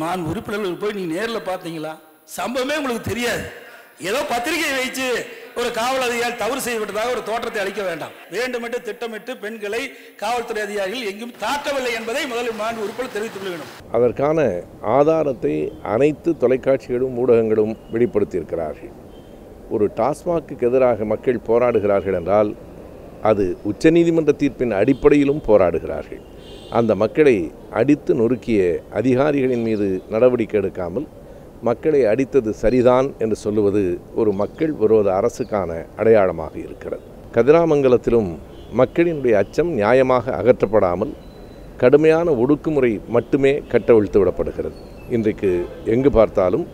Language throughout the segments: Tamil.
மான் உறுப்பினர்கள் போய் நீங்க நேரில் பார்த்தீங்களா? சம்பவமே உங்களுக்கு தெரியாது. ஏதோ பத்திரிகை வைத்து ஒரு காவல் அதிகாரி தவறு செய்யப்பட்டதாக ஒரு தோற்றத்தை அளிக்க வேண்டாம். வேண்டுமென்று திட்டமிட்டு பெண்களை காவல்துறை அதிகாரிகள் எங்கும் தாக்கவில்லை என்பதை முதலில் மாண்பு உறுப்பினர் தெரிவித்துக் கொள்ள வேண்டும் அதற்கான ஆதாரத்தை அனைத்து தொலைக்காட்சிகளும் ஊடகங்களும் வெளிப்படுத்தியிருக்கிறார்கள். ஒரு டாஸ்மாக்கு எதிராக மக்கள் போராடுகிறார்கள் என்றால் அது உச்சநீதிமன்ற தீர்ப்பின் அடிப்படையிலும் போராடுகிறார்கள். அந்த மக்களை அடித்து நொறுக்கிய அதிகாரிகளின் மீது நடவடிக்கை எடுக்காமல் மக்களை அடித்தது சரிதான் என்று சொல்லுவது ஒரு மக்கள் விரோத அரசுக்கான அடையாளமாக இருக்கிறது. கதிராமங்கலத்திலும் மக்களினுடைய அச்சம் நியாயமாக அகற்றப்படாமல் கடுமையான ஒடுக்குமுறை மட்டுமே கட்டவிழ்த்து விடப்படுகிறது. இன்றைக்கு எங்கு பார்த்தாலும்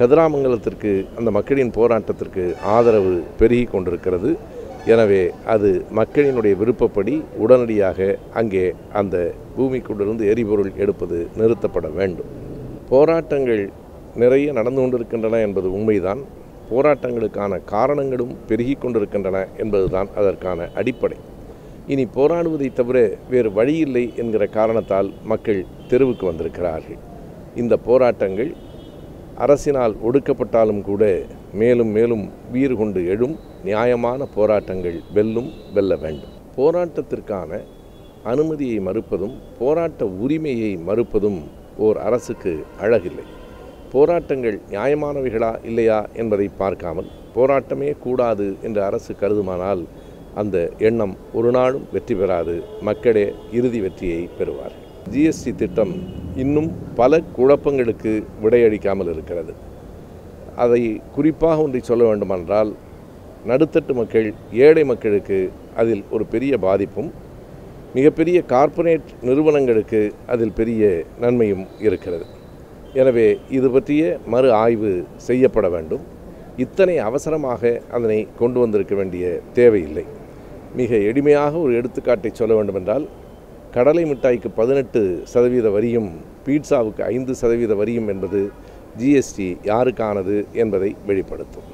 கதிராமங்கலத்திற்கு அந்த மக்களின் போராட்டத்திற்கு ஆதரவு பெருகி கொண்டிருக்கிறது. எனவே அது மக்களினுடைய விருப்பப்படி உடனடியாக அங்கே அந்த பூமிக்குள்ளிருந்து எரிபொருள் எடுப்பது நிறுத்தப்பட வேண்டும். போராட்டங்கள் நிறைய நடந்து கொண்டிருக்கின்றன என்பது உண்மைதான். போராட்டங்களுக்கான காரணங்களும் பெருகி கொண்டிருக்கின்றன என்பதுதான் அதற்கான அடிப்படை. இனி போராடுவதை தவிர வேறு வழியில்லை என்கிற காரணத்தால் மக்கள் தெருவுக்கு வந்திருக்கிறார்கள். இந்த போராட்டங்கள் அரசினால் ஒடுக்கப்பட்டாலும் கூட மேலும் மேலும் வீறு கொண்டு எழும் நியாயமான போராட்டங்கள் வெல்லும் வெல்ல வேண்டும். போராட்டத்திற்கான அனுமதியை மறுப்பதும் போராட்ட உரிமையை மறுப்பதும் ஓர் அரசுக்கு அழகில்லை. போராட்டங்கள் நியாயமானவைகளா இல்லையா என்பதை பார்க்காமல் போராட்டமே கூடாது என்று அரசு கருதுமானால் அந்த எண்ணம் ஒரு நாளும் வெற்றி பெறாது. மக்களே இறுதி வெற்றியை பெறுவார் ஜிஎஸ்டி திட்டம் இன்னும் பல குழப்பங்களுக்கு விடையளிக்காமல் இருக்கிறது. அதை குறிப்பாக ஒன்றை சொல்ல வேண்டுமென்றால் நடுத்தட்டு மக்கள் ஏழை மக்களுக்கு அதில் ஒரு பெரிய பாதிப்பும் மிகப்பெரிய கார்ப்பரேட் நிறுவனங்களுக்கு அதில் பெரிய நன்மையும் இருக்கிறது. எனவே இது பற்றிய மறு ஆய்வு செய்யப்பட வேண்டும். இத்தனை அவசரமாக அதனை கொண்டு வந்திருக்க வேண்டிய தேவையில்லை. மிக எளிமையாக ஒரு எடுத்துக்காட்டை சொல்ல வேண்டுமென்றால் கடலை மிட்டாய்க்கு பதினெட்டு சதவீத வரியும் பீட்சாவுக்கு ஐந்து சதவீத வரியும் என்பது ஜிஎஸ்டி யாருக்கானது என்பதை வெளிப்படுத்தும்.